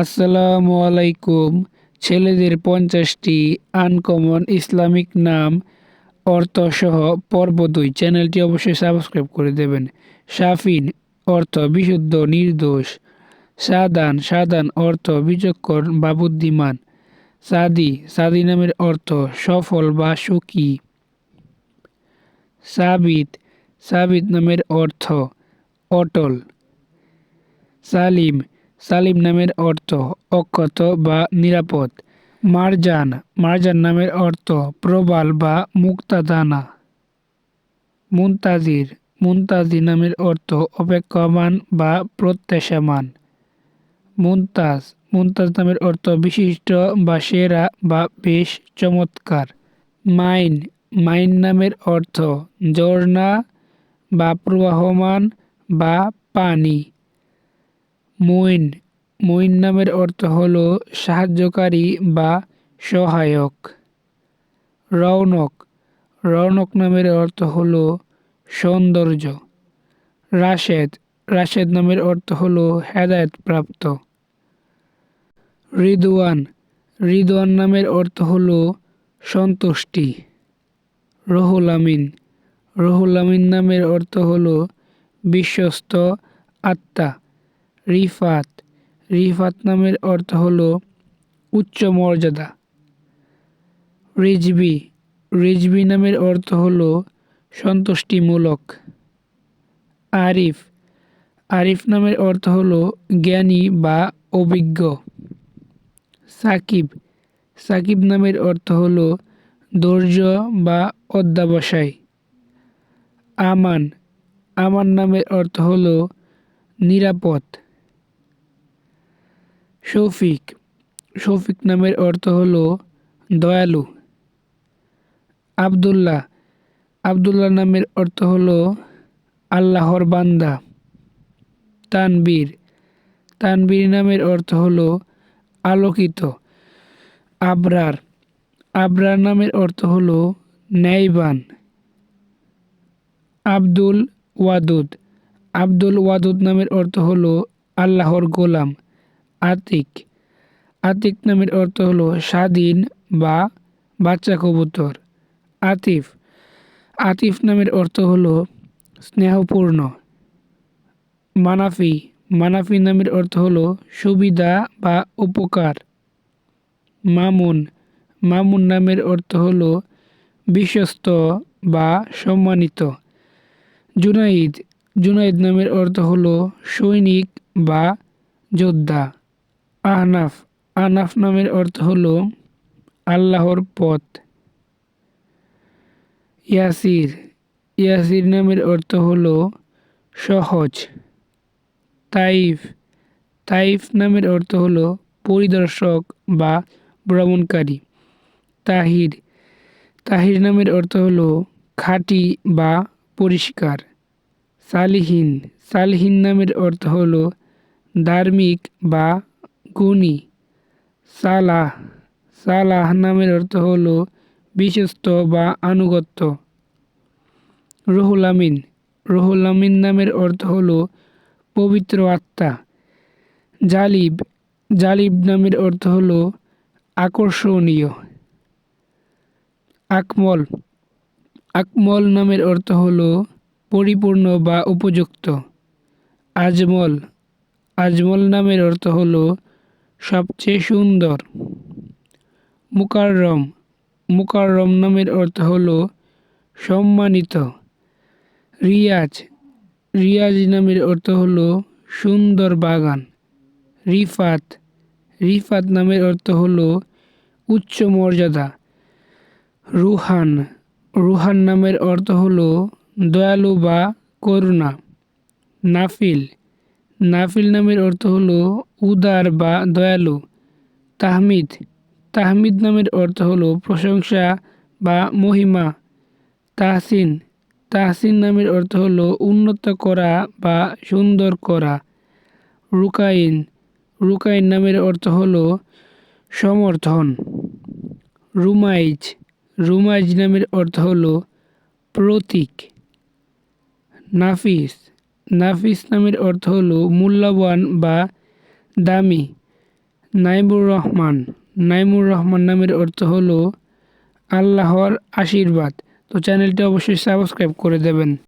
আসসালামু আলাইকুম। ছেলেদের পঞ্চাশটি আনকমন ইসলামিক নাম, অর্থসহ পর্ব দুই। চ্যানেলটি অবশ্যই সাবস্ক্রাইব করে দেবেন। সাফিন, অর্থ বিশুদ্ধ, নির্দোষ। সাদান সাদান অর্থ বিচক্ষণ বা বুদ্ধিমান সাদি সাদি নামের অর্থ সফল বা সুখী। সাবিত সাবিত নামের অর্থ অটল। সালিম সালিম নামের অর্থ অক্ষত বা নিরাপদ। মারজান মারজান নামের অর্থ প্রবাল বা মুক্তাদানা। মুনতাজির মুনতাজির নামের অর্থ অপেক্ষমান বা প্রত্যাশামান। মুনতাজ মুনতাজ নামের অর্থ বিশিষ্ট বা সেরা বা বেশ চমৎকার। মাইন মাইন নামের অর্থ ঝর্ণা বা প্রবাহমান বা পানি। মইন। মইন নামের অর্থ হল সাহায্যকারী বা সহায়ক। রৌনক রৌনক নামের অর্থ হল সৌন্দর্য। রাশেদ। রাশেদ নামের অর্থ হল হেদায়তপ্রাপ্ত রিদওয়ান। রিদওয়ান নামের অর্থ হল সন্তুষ্টি। রহুল আমিন। রহুল আমিন নামের অর্থ হল বিশ্বস্ত আত্মা। রিফাত। রিফাত নামের অর্থ হল উচ্চ মর্যাদা। রিজবি রিজবি নামের অর্থ হল সন্তুষ্টিমূলক। আরিফ। আরিফ নামের অর্থ হল জ্ঞানী বা অভিজ্ঞ। সাকিব। সাকিব নামের অর্থ হল ধৈর্য বা অধ্যাবসায়। আমান। আমান নামের অর্থ হল নিরাপদ। শফিক। শফিক নামের অর্থ হল দয়ালু। আবদুল্লাহ। আবদুল্লাহ নামের অর্থ হল আল্লাহর বান্দা। তানবীর। তানবীর নামের অর্থ হল আলোকিত। আবরার। আবরার নামের অর্থ হল ন্যায়বান। আব্দুল ওয়াদুদ। আব্দুল ওয়াদুদ নামের অর্থ হল আল্লাহর গোলাম। আতিক। আতিক নামের অর্থ হল স্বাধীন বা বাচ্চা কবুতর। আতিফ। আতিফ নামের অর্থ হল স্নেহপূর্ণ। মানাফি। মানাফি নামের অর্থ হল সুবিধা বা উপকার। মামুন। মামুন নামের অর্থ হল বিশ্বস্ত বা সম্মানিত। জুনাইদ। জুনাইদ নামের অর্থ হল সৈনিক বা যোদ্ধা। আহনাফ আহনাফ নামের অর্থ হল আল্লাহর পথ। ইয়াসির ইয়াসির নামের অর্থ হল সহজ। তাইফ তাইফ নামের অর্থ হল পরিদর্শক বা ভ্রমণকারী। তাহির তাহির নামের অর্থ হল খাঁটি বা পরিষ্কার। সালিহীন সালিহীন নামের অর্থ হল ধার্মিক বা গুণী। সালাহ। সালাহ নামের অর্থ হল বিশ্বস্ত বা আনুগত্য। রুহুল আমিন। রুহুল আমিন নামের অর্থ হল পবিত্র আত্মা। জালিব। জালিব নামের অর্থ হল আকর্ষণীয়। আকমল। আকমল নামের অর্থ হল পরিপূর্ণ বা উপযুক্ত। আজমল। আজমল নামের অর্থ হল সবচেয়ে সুন্দর। মুকাররম। মুকাররম নামের অর্থ হল সম্মানিত। রিয়াজ। রিয়াজ নামের অর্থ হল সুন্দর বাগান। রিফাত। রিফাত নামের অর্থ হল উচ্চ মর্যাদা। রুহান। রুহান নামের অর্থ হল দয়ালু বা করুণা। নাফিল। নাফিল নামের অর্থ হল উদার বা দয়ালু। তাহমিদ। তাহমিদ নামের অর্থ হল প্রশংসা বা মহিমা। তাহসিন। তাহসিন নামের অর্থ হল উন্নত করা বা সুন্দর করা। রুকাইন। রুকাইন নামের অর্থ হল সমর্থন। রুমাইজ। রুমাইজ নামের অর্থ হল প্রতীক। নাফিস। নাফিস নামের অর্থ হল মূল্যবান বা দামি। নাইমুর রহমান। নাইমুর রহমান নামের অর্থ হল আল্লাহর আশীর্বাদ। তো চ্যানেলটি অবশ্যই সাবস্ক্রাইব করে দেবেন।